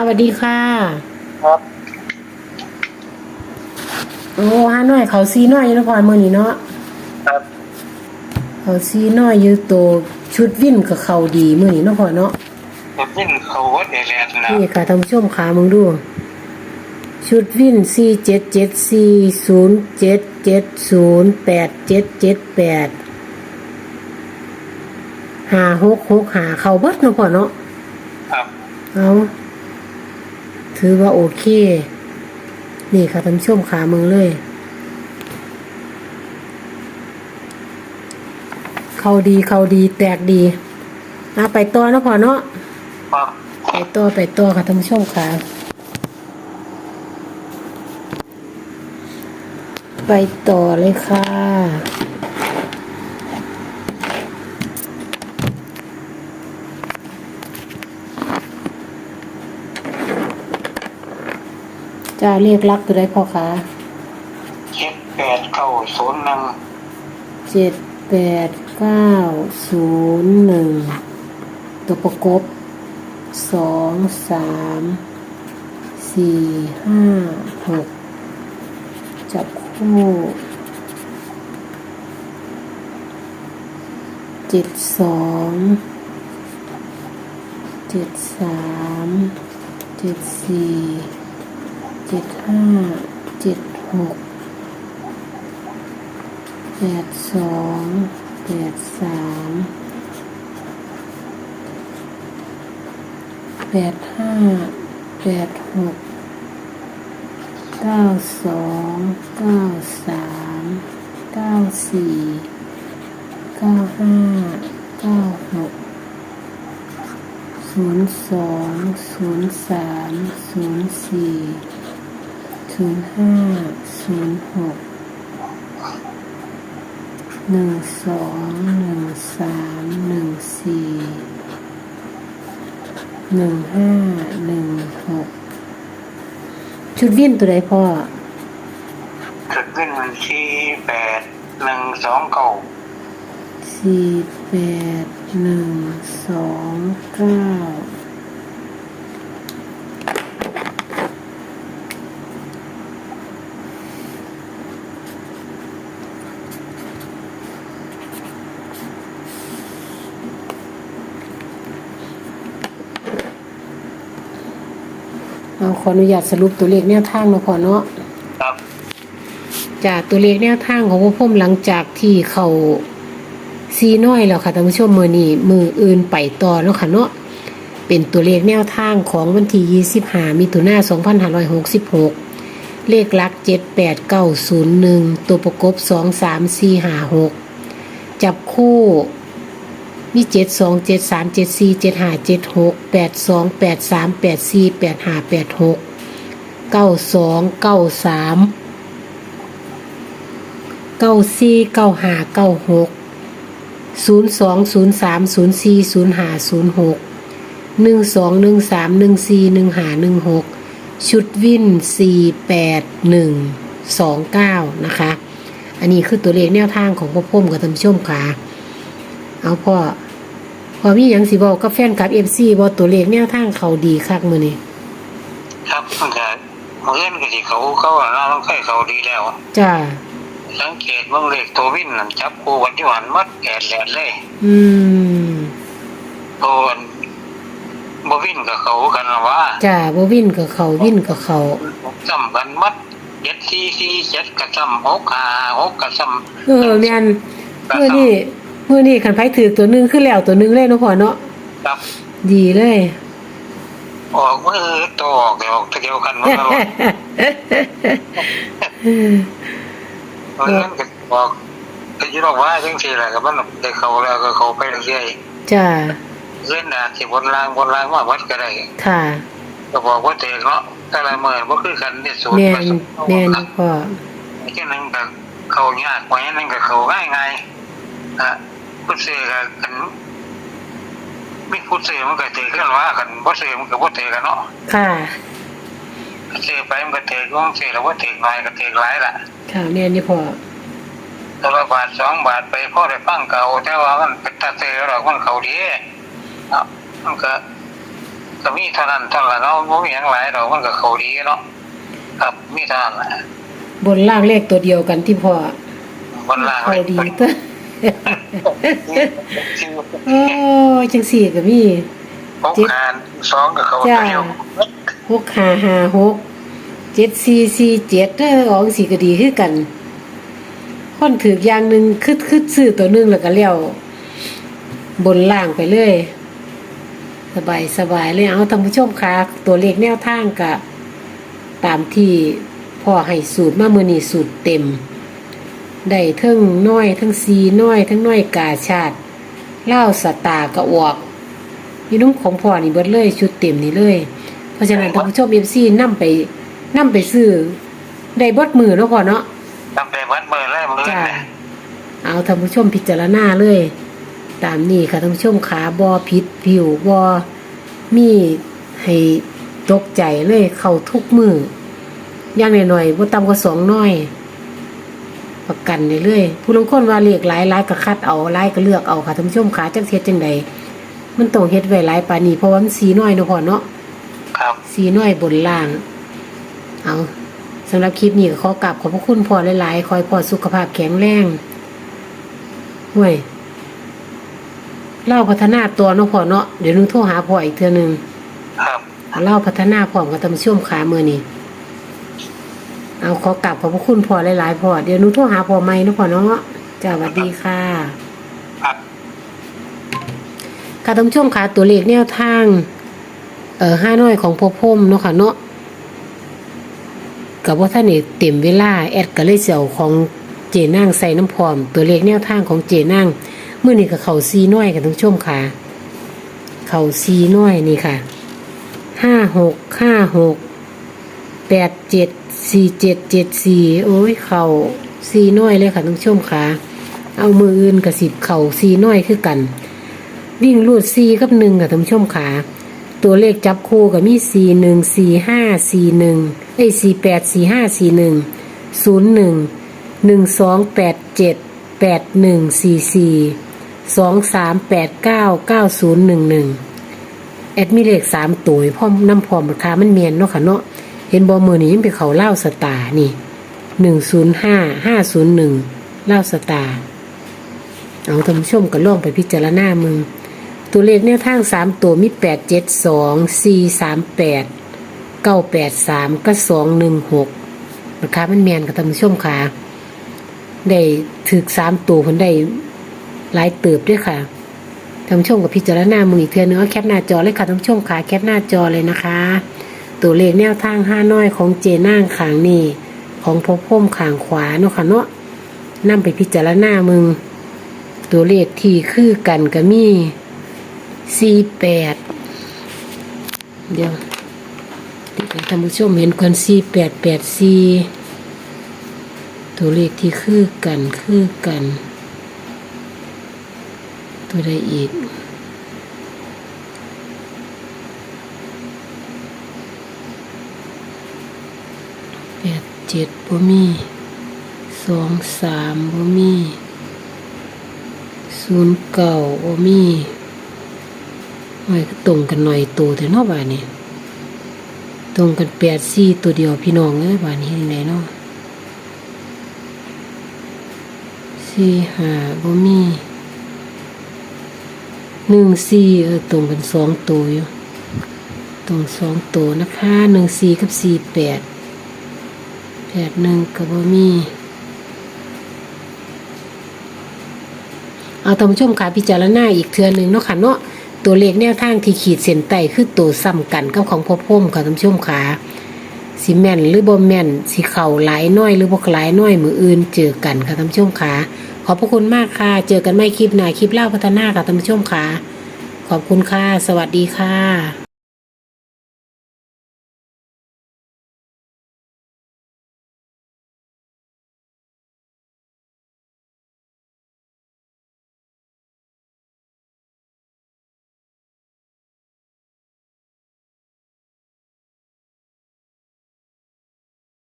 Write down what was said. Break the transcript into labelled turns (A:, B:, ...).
A: สวัสดีค่ะ
B: ครับ
A: โอ้ฮาน้อยเขาซีน้อยอยู่เนาะพอมื้อนี้เนาะ
B: ครับ
A: เขาซีน้อยอยู่โตชุดวิ่นกับเขาดีมื้อนี้เนาะพอเนาะ
B: เด็กวิ่งเขาวัดเอเลียนนะ
A: นี่ค่ะท่านผู้ชมขามึงดู ชุดวิ่น4 7 7 4 0 7 7 0 8 7 7 8 5 6 6 5เข้าเบิดเนาะพอเนาะ
B: ครับ
A: เอา ถือว่าโอเค นี่ค่ะท่านชมขามึงเลย เขาดีเขาดีแตกดีเอาไปต่อเนาะพอเนาะไปต่อไปต่อค่ะท่านชมค่ะไปต่อเลยค่ะ จะเรียกรักตัวได้พอคะ
B: เจ็ดแปดเก้าศูนย์หนึ่ง
A: เจ็ดแปดเก้าศูนย์หนึ่งตัวประกบสองสามสี่ห้าหกจับคู่เจ็ดสองเจ็ดสามเจ็ดสี่ เจ็ดห้าเจ็ดหกแปดสองแปดสามแปดห้าแปดหกเก้าสองเก้าสามเก้าสี่เก้าห้าเก้าหกศูนย์สองศูนย์สามศูนย์สี่ ศูนย์ห้าศูนย์หกหนึ่งสองหนึ่งสามหนึ่งสี่หนึ่งห้าหนึ่งหกชุดวิ่นตัวใดพ่อ
B: จุดวิ่งวันที่แปดหนึ่งสองเก้า
A: สี่แปดหนึ่งสองเก้า เอาขออนุญาตสรุปตัวเลขแนวทางเนาะพ่อเนาะ
B: ครับ
A: จากตัวเลขแนวทางของพวกผมหลังจากที่เขาซีน้อยแล้วค่ะท่านผู้ชมมือนี้มืออื่นไปต่อแล้วค่ะเนาะเป็นตัวเลขแนวทางของวันที่25มิถุนายน2566 เลขหลัก 78901 ตัวประกบ 23456 จับคู่ มี7 2 7 3 7 4 7 5 7 6 8 2 8 3 8 4 8 5 8 6 9 2 9 3เก้าสี่เก้าห้าเก้าหกศูนย์สองศูนย์สามศูนย์สี่ศูนย์ห้าศูนย์หกหนึ่งสองหนึ่งสามหนึ่งสี่หนึ่งห้าหนึ่งหกชุดวินสี่แปดหนึ่งสองเก้านะคะ อันนี้คือตัวเลขแนวทางของพ่อพ่มกับท่านผู้ชมค่ะ เอาพ่อพอมีหยังสิบอกกับแฟนคลับเอฟซีบอกตัวเลขแนวทางเขาดีคักมือนี่
B: ครับมันก็เล่นกันที่เขาเขาอะนะต้องเคยเขาดีแล้ว
A: จ้า
B: สังเกตบ้างเลขตัววิ่งนั่นจับคู่วันที่หวานมัดแอดแหลดเลย
A: อืม
B: ตัวบ่วิ่งกับเขากันนะว่า
A: จ้าบ่วินกับเขาวินกับเขา
B: ซ้ำกันมัดเจ็ดสี่สี่เจ็ดกับซ้ำหกห้าหกกับซ้ำ
A: เออแม่นเมื่อนี่เมื่อนี่คันไผถือตัวหนึงขึ้นแล้วตัวหนึงเลยเนาะพ่อเนาะ
B: ครับ
A: ดีเลย
B: ออกมือตัวออกเดี๋ยวออกเดียวกันว่าเราเพราะฉะนั้นก็บอกก็อยิ่บอกว่าจังสี่แหละก็มันได้เขาแล้วก็เขาไปเรื่อย
A: จ้า
B: ๆเล่นนาที่บนรางบนรางว่าวัดก็ได้
A: ค่ะ
B: ก็บอกว่าเด็กเนาะแต่ละเมื่อว่าคือกันเนี่ยสูตร
A: แม่น
B: ผสม
A: แม่นอยู่พ่อ
B: แค่นั้นก็เขายากไว้นั่นก็เขาง่ายไงอะ ผู้เสียกันมีผู้เสียมันก็เตะกันว่ากันผู้เสียมันก็ผู้เตะกันเนาะ
A: ค่ะ
B: เสียไปมันก็เตะก้องเสียแล้วว่าเตะน้อยก็เตะหลายล่ะ
A: ค่ะแม่นอยู่พ่อ
B: ตัวละบาทสองบาทไปพ่อได้ฟังเก่าแต่ว่ามันเป็นตาเสียหรอกมันเขาดีอะมันก็ก็มีเท่านั้นเท่านั้นเนาะบ่มีหยังหลายดอกมันก็เขาดีเนาะครับมีเท่านั้นแหละ
A: บนล่างเลขตัวเดียวกันที่พ่อบ
B: นล่าง
A: เขาดี
B: เลย
A: ตัว โอ้ยจังสี่ก็มี
B: หกหารสองก็เขา
A: จ้า
B: เดียว
A: หกห้าห้าหกเจ็ดสี่สี่เจ็ดเด้อออกสี่ก็ดีคือกันคนถืออย่างหนึ่งคืดคืดซื้อตัวหนึ่งแล้วก็เลี้ยวบนล่างไปเลย สบายสบายเลยเอาท่านผู้ชมค่ะตัวเลขแนวทางกะตามที่พ่อให้สูตรมามือนี่สูตรเต็ม ได้เทั้งน้อยเทั้งซีน้อยเทั้งน้อยกาชาติเล่าวสตาร์กระอวกยี่นุ่มของพ่อนี่เบิดเลยชุดเต็มนี่เลย เพราะฉะนั้นท่านผู้ชมเอฟซีนั่ไปนั่ไปซื้อได้เบดมือเนาะพ่อเนาะ
B: จำได้เหมือนเบอร์เลยมือ
A: จ้า
B: เนี่ย
A: เอาท่านผู้ชมพิจารณาเลย ตามนี้ค่ะท่านผู้ชมขาบอผิดผิวบอมีให้ตกใจเลยเข้าทุกมืออย่างหน่อยๆบ่ต่ำกว่าสองน้อย ประกันได้เลยผู้ลางคนว่าเรียกหลายหลายก็คัดเอาหลายก็เลือกเอาค่ะท่านผู้ชมขาจักเฮ็ดจังใดมันต้องเฮ็ดไว้หลายปานนี้เพราะว่ามันสีน้อยเนาะพ่อเนาะ
B: ครับ
A: สีน้อยบนล่าง เอาสำหรับคลิปนี้ก็ขอกราบขอบพระคุณพ่อหลายๆคอยพ่อสุขภาพแข็งแรงห่วยเล่าพัฒนาตัวเนาะพ่อเนาะเดี๋ยวหนึงโทรหาพ่ออีกเทื่อหนึง
B: ครับ
A: เอาเล่าพัฒนาพร้อมกับตำช่วมขาเมื่อนี้ เอาขอกราบขอบพระคุณพ่อหลายๆพ่อเดี๋ยวหนึงโทรหาพ่อใหม่เนาะพ่อเนาะจ้าสวัสดีค่ะ
B: ครับ
A: ค่ะท่านผู้ชมค่ะตัวเลขแนวทาง เอ่อห้าน้อยของพ่อพรหมเนาะค่ะเนาะกับว่าท่านนี่เต็มเวลาแอดก็เลยเสี่ยวของเจนางใส่น้ำพร้อม ตัวเลขแนวทางของเจนางเมื่อนี้กับเขาซีน้อยกันท่านผู้ชมค่ะ เขาซีน้อยนี่ค่ะห้าหกห้าหกแปดเจ็ด สี่เจ็ดเจ็ดสี่โอ้ยเข่าซีน้อยเลยค่ะท่านผู้ชมค่ะ เอามืออื่นกับสิบเข่าซีน้อยคือกัน วิ่งรูดซีกับหนึ่งค่ะท่านผู้ชมขาตัวเลขจับคู่กับมีสี่หนึ่งสี่ห้าสี่หนึ่งเอ้สี่แปดสี่ห้าสี่หนึ่งศูนย์หนึ่งหนึ่งสองแปดเจ็ดแปดหนึ่งสี่สี่สองสามแปดเก้าเก้าศูนย์หนึ่งหนึ่งแอดมีเลขสามตัวพ่อมน้ำพร้อมราคามันเมียนเนาะค่ะเนาะ เห็นบอมือนี้ยังไปเขาเล่าสตานี่หนึ่งศูนย์ห้าห้าศูนย์หนึ่งเล่าสตาเอาท่านผู้ชมก็ล่องไปพิจารณามึง ตัวเลขแนวทางสามตัวมีแปดเจ็ดสองสี่สามแปดเก้าแปดสามก็สองหนึ่งหกนะคะมันแมนกับท่านผู้ชมค่ะได้ถึกสามตัวคนได้หลายเติบด้วยค่ะท่านผู้ชมกับพิจารณามืออีกเทือนึงเอแคปหน้าจอเลยค่ะท่านผู้ชมค่ะแคปหน้าจอเลยนะคะ ตัวเลขแนวทางห้าน้อยของเจนางขางนี่ของพบพ่มขางขวาเนาะค่ะเนาะนำไปพิจารณามึง ตัวเลขที่คือกันก็มีสี่แปดเดี๋ยวเดี๋ยวให้ท่านผู้ชมเห็นกันสี่แปดแปดสี่ตัวเลขที่คือกันคือกัน ตัวใดอีก แปด เจ็ดบ่มีสองสามบ่มีศูนย์เก้าบ่มีหน่อยตรงกันหน่อยตัวแต่นอกบ้านนี่ตรงกันแปดสี่ตัวเดียวพี่น้องเอ้ยบ้านนี้ยังไงเนาะสี่ห้าบ่มีหนึ่งสี่เออตรงกันสองตัวอยู่ตรงสองตัวนะคะหนึ่งสี่กับสี่แปด แปดหนึ่งกับบ่มีเอาท่านผู้ชมค่ะพิจารณาอีกเทือนหนึ่งเนาะค่ะเนาะตัวเลขแนวทางที่ขีดเส้นใต้คือตัวซ้ำกันกับของพ่อพ่มค่ะท่านผู้ชมค่ะสิแม่นหรือบ่แมนสิเข่าหลายน้อยหรือบ่หลายน้อยมืออื่นเจอกันค่ะท่านผู้ชมค่ะขอบพระคุณมากค่ะ เจอกันไม่คลิปหน้าคลิปเล่าพัฒนาค่ะท่านผู้ชมค่ะ ขอบคุณค่ะ สวัสดีค่ะ